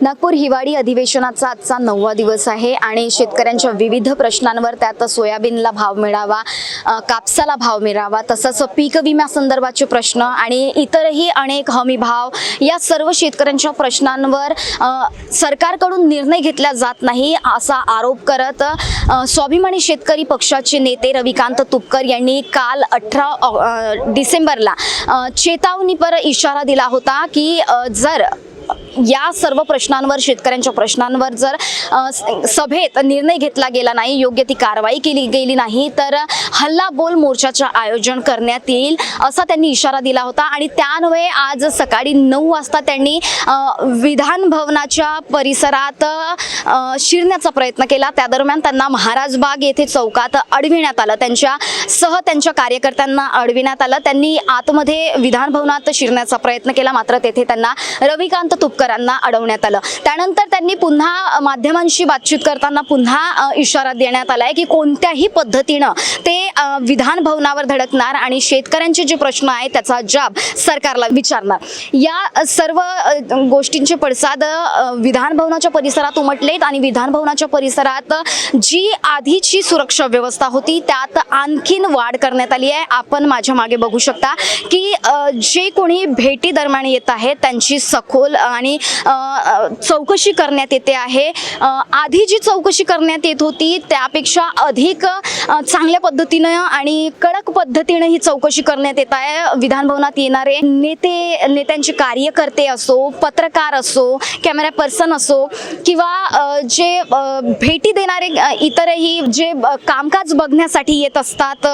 नागपूर हिवाळी अधिवेशनाचा आजचा नववा दिवस आहे आणि शेतकऱ्यांच्या विविध प्रश्नांवर त्यात सोयाबीनला भाव मिळावा कापसाला भाव मिळावा तसंच पीक विम्यासंदर्भाचे प्रश्न आणि इतरही अनेक हमी भाव या सर्व शेतकऱ्यांच्या प्रश्नांवर सरकारकडून निर्णय घेतला जात नाही असा आरोप करत स्वाभिमानी शेतकरी पक्षाचे नेते रविकांत तुपकर यांनी काल अठरा डिसेंबरला चेतावणीपर इशारा दिला होता की जर या सर्व प्रश्नांवर शेतकऱ्यांच्या प्रश्नांवर जर सभेत निर्णय घेतला गेला नाही योग्य ती कारवाई केली गेली नाही तर हल्ला बोल मोर्चाचं आयोजन करण्यात येईल असा त्यांनी इशारा दिला होता. आणि त्यान्वये आज सकाळी नऊ वाजता त्यांनी विधान भवनाच्या परिसरात शिरण्याचा प्रयत्न केला. त्या दरम्यान त्यांना महाराज बाग येथे चौकात अडविण्यात आलं. त्यांच्या सह त्यांच्या कार्यकर्त्यांना अडविण्यात आलं. त्यांनी आतमध्ये विधान भवनात शिरण्याचा प्रयत्न केला. मात्र तेथे त्यांना रविकांत तुपकरांना अडवण्यात आलं. त्यानंतर त्यांनी पुन्हा माध्यमांशी बातचीत करताना पुन्हा इशारा देण्यात आलाय की कोणत्याही पद्धतीनं ते विधान भवनावर धडकणार आणि शेतकऱ्यांचे जे प्रश्न आहेत त्याचा जाब सरकारला विचारणार. या सर्व गोष्टींचे पडसाद विधान भवनाच्या परिसरात उमटलेत आणि विधान भवनाच्या परिसरात जी आधीची सुरक्षा व्यवस्था होती त्यात आणखीन वाढ करण्यात आली आहे. आपण माझ्या मागे बघू शकता की जे कोणी भेटी दरम्यान येत आहेत त्यांची सखोल आणि चौकशी करण्यात येते आहे. आधी जी चौकशी करण्यात येत होती त्यापेक्षा अधिक चांगल्या पद्धतीनं आणि कडक पद्धतीनं ही चौकशी करण्यात येत आहे. विधानभवनात येणारे नेते नेत्यांचे कार्यकर्ते असो पत्रकार असो कॅमेरा पर्सन असो किंवा जे भेटी देणारे इतरही जे कामकाज बघण्यासाठी येत असतात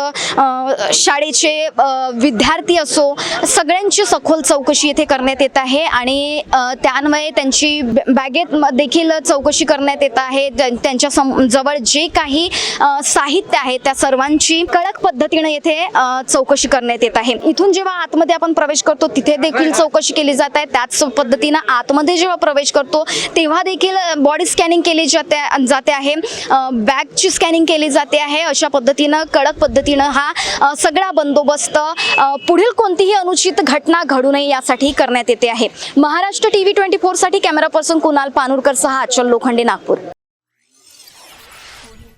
शाळेचे विद्यार्थी असो सगळ्यांची सखोल चौकशी येथे करण्यात येत आहे. आणि त्यान्वये त्यांची बॅ- बॅगेत म- देखील चौकशी करण्यात येत आहे. त्यांच्या सम- जवळ जे काही साहित्य आहे त्या सर्वांची कडक पद्धतीने येथे चौकशी करण्यात येत आहे. इथून जेव्हा आतमध्ये आपण प्रवेश करतो तिथे देखील चौकशी केली जात आहे. त्याच पद्धतीनं आतमध्ये जेव्हा प्रवेश करतो तेव्हा देखील बॉडी स्कॅनिंग केली जाते जाते आहे. बॅगची स्कॅनिंग केली जाते आहे. अशा पद्धतीनं कडक पद्धतीनं हा सगळा बंदोबस्त पुढील कोणतीही अनुचित घटना घडू नये यासाठी करण्यात येते आहे. महाराष्ट्र टीव्ही ट्वेंटी फोरसाठी कॅमेरा पर्सन कुणाल पानूरकर सहा अचल लोखंडे नागपूर.